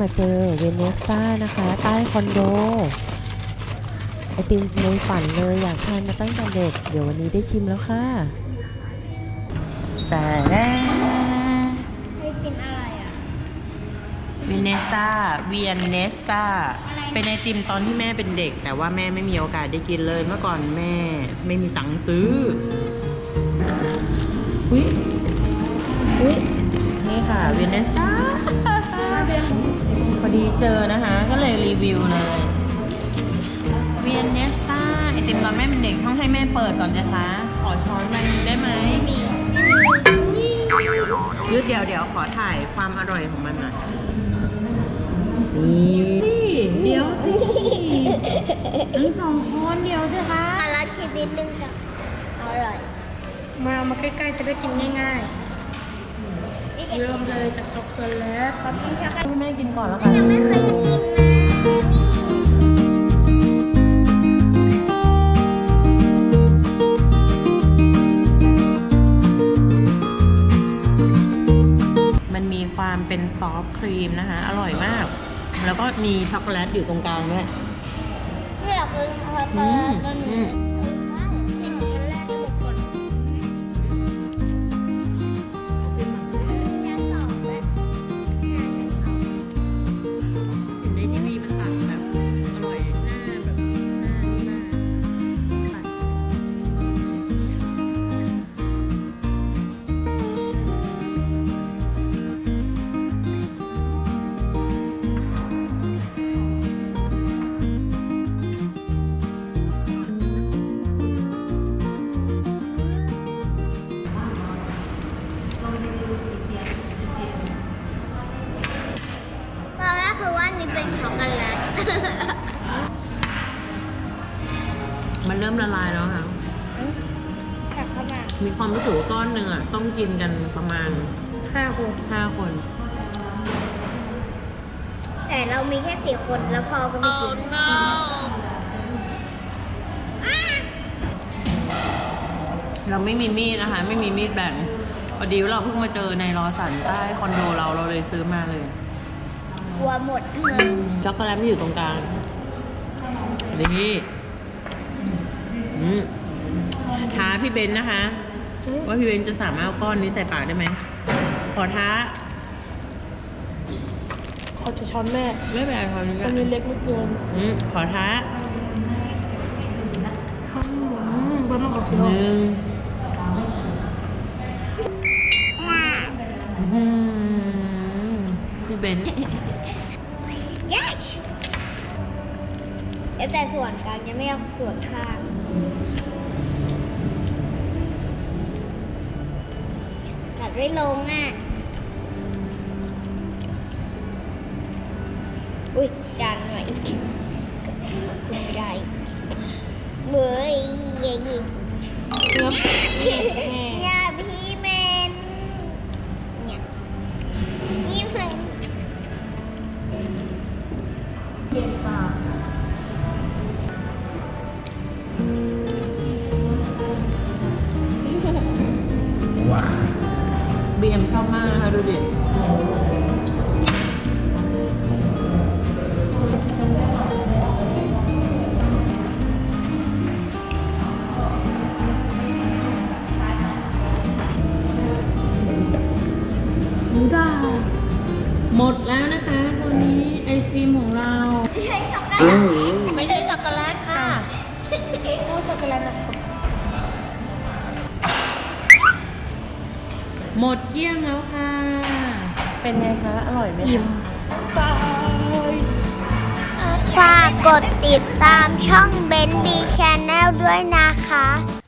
มาเจอเวเนสต้านะคะ ใต้คอนโดไอติมในฝันเลยอยากทานมาตั้งแต่เด็ก เดี๋ยววันนี้ได้ชิมแล้วค่ะแต่แน่ให้กินอะไรอะวินเนสตาเวียนเนสตาอะไรเป็นไอติมตอนที่แม่เป็นเด็ก แต่ว่าแม่ไม่มีโอกาสได้กินเลย เมื่อก่อนแม่ไม่มีตังค์ซื้ออุ้ยอุ้ยนี่ค่ะเวียนเนสตาพอ ดีเจอนะคะ ก็เลยรีวิวเลย เวียนเนสตาไอติมตอนแม่เป็นเด็กต้องให้แม่เปิดก่อนนะคะ ขอช้อนมันได้ไหมมียืดเดี๋ยวเดี๋ยวขอถ่ายความอร่อยของมันหน่อยนี่เดี๋ยวสิทั้งสองคนเดี๋ยวสิคะอารัดคิดนิดนึงจ้ะอร่อย มาเอามาใกล้ๆจะได้กินง่ายๆ เริ่มเลยจากช็อกโกแลตขอกินช็อกโกแลตให้แม่กินก่อนแล้วกันยังไม่เคยกินนะมันมีความเป็นซอฟต์ครีมนะคะ อร่อยมาก แล้วก็มีช็อกโกแลตอยู่ตรงกลางด้วยไม่อยากกินช็อกโกอืแลมต มันเริ่มละลายแล้วค่ะตักเข้ามามีความรู้สึกว่าก้อนหนึ่งอะต้องกินกันประมาณห้าคนห้าคน แต่เรามีแค่สี่คนแล้วพอก็ไม่กิน เราไม่มีมีดนะคะ ไม่มีมีดแบ่งพอดีว่าเราเพิ่งมาเจอในรอสันใต้คอนโดเราเราเลยซื้อมาเลยก ลัวหมดช็อกโกแลตที่อยู่ตรงกลางนี่อืมท้าพี่เบนซ์นะคะ ว่าพี่เบนซ์จะสามารถเอาก้อนนี้ใส่ปากได้ไหมขอท้าเขาจะช้อนแม่ ไม่เป็นไรคราวนี้ก็อันนี้เล็กไม่เกินอืมขอท้าอืมเบิ้ลมาขอกินหนึ่งอืม พี่เบนซ์ yes แต่ส่วนกลางยังไม่เอาส่วนข้างตัดไม่ลงอะ อุ้ยดันหน่อยอีกคุณไม่ได้อีกเบื่อเย่ยี่เนี่ย บีเอ็มชอบมากนะคะดูดิหมูด่า หมดแล้วนะคะตอนนี้ไอซีมของเรา ไม่ใช่ช็อกโกแลตไม่ใช่ช็อกโกแลตค่ะโอ้ช็อกโกแลตนะครับหมดเกลี้ยงแล้วค่ะ เป็นไงคะ อร่อยไหมคะตายฝากกดติดตามช่องเบนบีชาแนลด้วยนะคะ